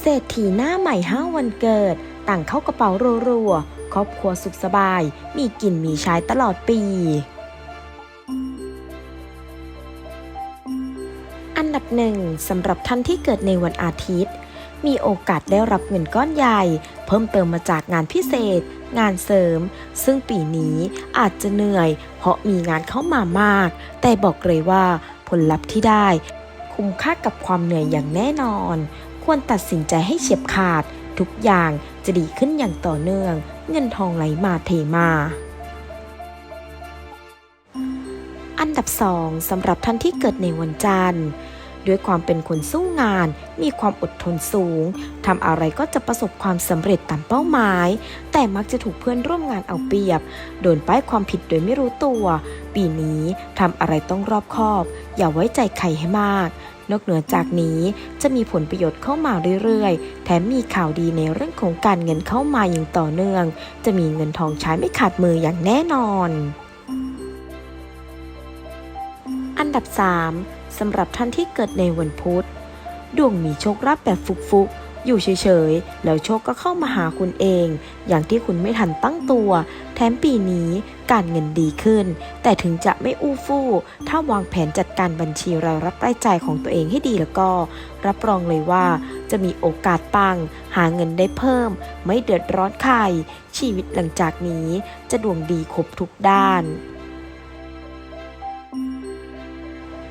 เศรษฐีหน้าใหม่ห้าวันเกิด ต่างเข้ากระเป๋ารัวๆ ครอบครัวสุขสบาย มีกินมีใช้ตลอดปี อันดับหนึ่งสำหรับท่านที่เกิดในวันอาทิตย์ มีโอกาสได้รับเงินก้อนใหญ่ เพิ่มเติมมาจากงานพิเศษ งานเสริม ซึ่งปีนี้อาจจะเหนื่อย เพราะมีงานเข้ามามาก แต่บอกเลยว่าผลลัพธ์ที่ได้ คุ้มค่ากับความเหนื่อยอย่างแน่นอน ควรตัดสินใจให้เฉียบขาด ทุกอย่างจะดีขึ้นอย่างต่อเนื่อง เงินทองไหลมาเทมา อันดับสองสำหรับท่านที่เกิดในวันจันทร์ ด้วยความเป็นคนสู้งาน มีความอดทนสูงทำอะไรก็จะประสบความสำเร็จตามเป้าหมาย แต่มักจะถูกเพื่อนร่วมงานเอาเปรียบ โดนป้ายความผิดโดยไม่รู้ตัว ปีนี้ทำอะไรต้องรอบคอบ อย่าไว้ใจใครให้มาก นอกเหนือจากนี้จะมีผลประโยชน์เข้ามาเรื่อยๆ แถมมีข่าวดีในเรื่องของการเงินเข้ามาอย่างต่อเนื่อง จะมีเงินทองใช้ไม่ขาดมืออย่างแน่นอนอันดับ 3 สำหรับท่านที่เกิดในวันพุธ ดวงมีโชคลาภแบบฟุกๆ อยู่เฉยๆ แล้วโชคก็เข้ามาหาคุณเอง อย่างที่คุณไม่ทันตั้งตัว แถมปีนี้การเงินดีขึ้น แต่ถึงจะไม่อู้ฟู่ ถ้าวางแผนจัดการบัญชีรายรับรายจ่ายของตัวเองให้ดีแล้วก็ รับรองเลยว่าจะมีโอกาสปัง หาเงินได้เพิ่ม ไม่เดือดร้อนใครชีวิตหลังจากนี้จะดวงดีครบทุกด้าน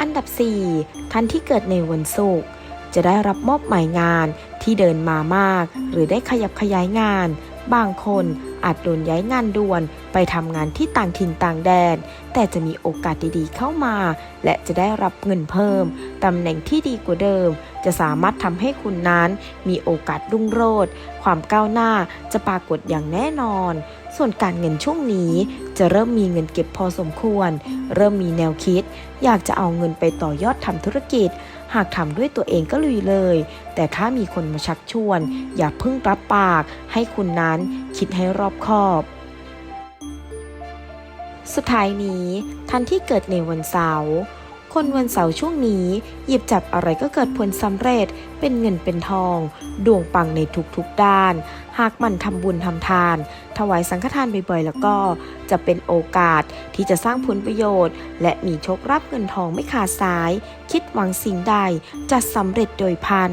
อันดับ 4 ท่านที่เกิดในวันศุกร์จะได้รับมอบหมายงานที่เดินมามาก หรือได้ขยับขยายงาน บางคนอาจโดนย้ายงานด่วนไปทำงานที่ต่างถิ่นต่างแดน แต่จะมีโอกาสดีๆเข้ามา และจะได้รับเงินเพิ่มตำแหน่งที่ดีกว่าเดิม จะสามารถทำให้คุณนั้นมีโอกาสรุ่งโรจน์ความก้าวหน้าจะปรากฏอย่างแน่นอน ส่วนการเงินช่วงนี้จะเริ่มมีเงินเก็บพอสมควร เริ่มมีแนวคิด อยากจะเอาเงินไปต่อยอดทำธุรกิจ หากทำด้วยตัวเองก็ลุยเลย แต่ถ้ามีคนมาชักชวน อย่าเพิ่งรับปาก ให้คุณนั้นคิดให้รอบคอบสุดท้ายนี้ท่านที่เกิดในวันเสาร์ คนวันเสาร์ช่วงนี้ หยิบจับอะไรก็เกิดผลสำเร็จ เป็นเงินเป็นทอง ดวงปังในทุกๆด้าน หากมันทำบุญทำทาน ถวายสังฆทานบ่อยๆ แล้วก็จะเป็นโอกาสที่จะสร้างผลประโยชน์ และมีโชครับเงินทองไม่ขาดสาย คิดหวังสิ่งใดจะสำเร็จโดยพัน